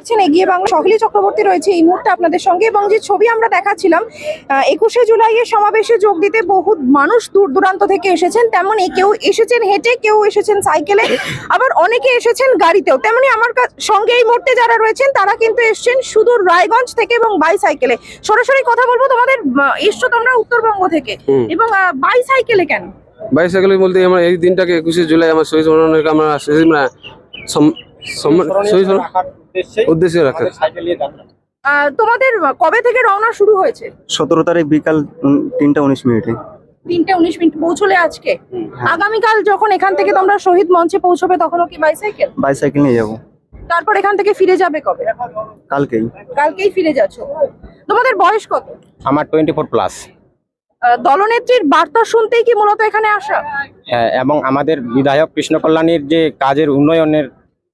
দেখছেন এগিয়ে বাংলা সহলি চক্রবর্তী রয়েছে এই মুহূর্তে আপনাদের সঙ্গে এবং যে ছবি আমরা দেখাচ্ছিলাম একুশে জুলাইয়ের সমাবেশে যোগ দিতে বহু মানুষ দূর দূরান্ত থেকে এসেছেন তেমনই কেউ এসেছেন হেঁটে কেউ এসেছেন সাইকেলে আবার অনেকে এসেছেন গাড়িতেও। তেমনি আমার সঙ্গে এই মুহূর্তে যারা রয়েছেন তারা কিন্তু এসেছেন সুদূর রায়গঞ্জ থেকে এবং বাইসাইকেলে। সরাসরি কথা বলব তোমাদের এসছো তোমরা উত্তরবঙ্গ থেকে। এবং বাইসাইকেলে কেন? বাইসাইকেল বলতে আমরা এই দিনটাকে একুশে জুলাই আমার শহীদ আমরা উদ্দেশ্যে রাখা। তোমাদের কবে থেকে রওনা শুরু হয়েছে? সতেরো তারিখ বিকাল তিনটা উনিশ মিনিটে। তিনটে উনিশ মিনিট পৌঁছলে আজকে? আগামীকাল যখন এখান থেকে তোমরা শহীদ মঞ্চে পৌঁছবে তখনও কি বাইসাইকেল বাইসাইকেল নিয়ে যাব। তারপর এখান থেকে ফিরে যাবে কবে? কালকেই। কালকেই ফিরে যাচ্ছ। তোমাদের বয়স কত? আমার টোয়েন্টি ফোর প্লাস দলনেত্রীর বার্তা শুনতেই কি মূলত এখানে আসা? হ্যাঁ এবং আমাদের বিধায়ক কৃষ্ণ কল্যাণীর যে কাজের উন্নয়নের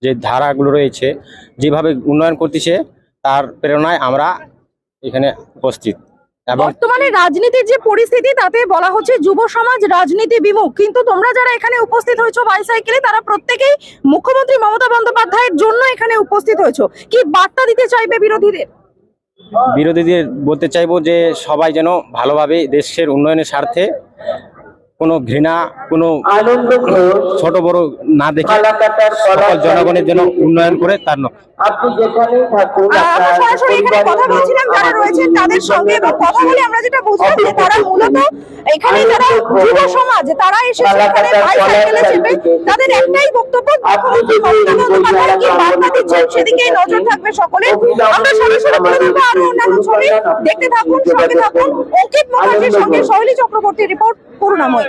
যে ধারাগুলো রয়েছে যেভাবে উন্নয়ন করতেছে তার প্রেরণায় আমরা এখানে উপস্থিত। বর্তমানে রাজনীতির যে পরিস্থিতি তাতে বলা হচ্ছে যুব সমাজ রাজনীতি বিমুখ। কিন্তু তোমরা যারা এখানে উপস্থিত হয়েছো বাইসাইকেলে তারা প্রত্যেকেই মুখ্যমন্ত্রী মমতা বন্দ্যোপাধ্যায়ের জন্য এখানে উপস্থিত হয়েছো। কি বার্তা দিতে চাইবে বিরোধীদের? বিরোধীদের বলতে চাইব যে সবাই যেন ভালোভাবে দেশের উন্নয়নের স্বার্থে কোনো ঘৃণা কোনো ছোট বড় না দেখে সকল জনগণের জন্য উন্নয়ন করে তার লক্ষ্য আপনি যেখানেই থাকুন আহ, আমরা সরাসরি এখানে কথা বলছিলাম যারা রয়েছেন তাদের সঙ্গে কথা বলে আমরা যেটা বুঝলাম যে তারা মূলত এখানে যারা যুব সমাজ তারা এসেছে এখানে বাইসাইকেলে চেপে। তাদের একটাই বক্তব্য দিচ্ছেন সেদিকেই নজর থাকবে সকলে আমরা সরাসরি তুলে ধরবো আরও অন্যান্য ছবি দেখতে থাকুন সঙ্গে থাকুন। অঙ্কিত মুখার্জির সঙ্গে শৈলী চক্রবর্তী রিপোর্ট করুণাময়।